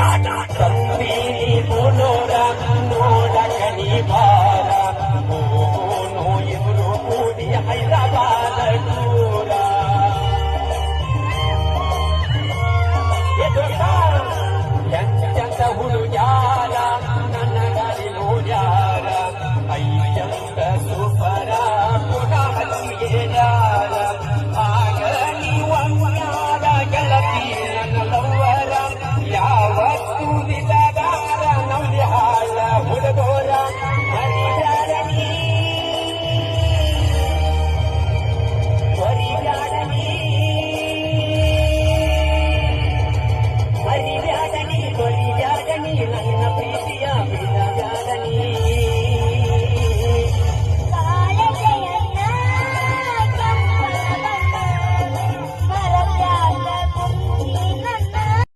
Nora, Nora, Nora, Nora, Nora, Amen.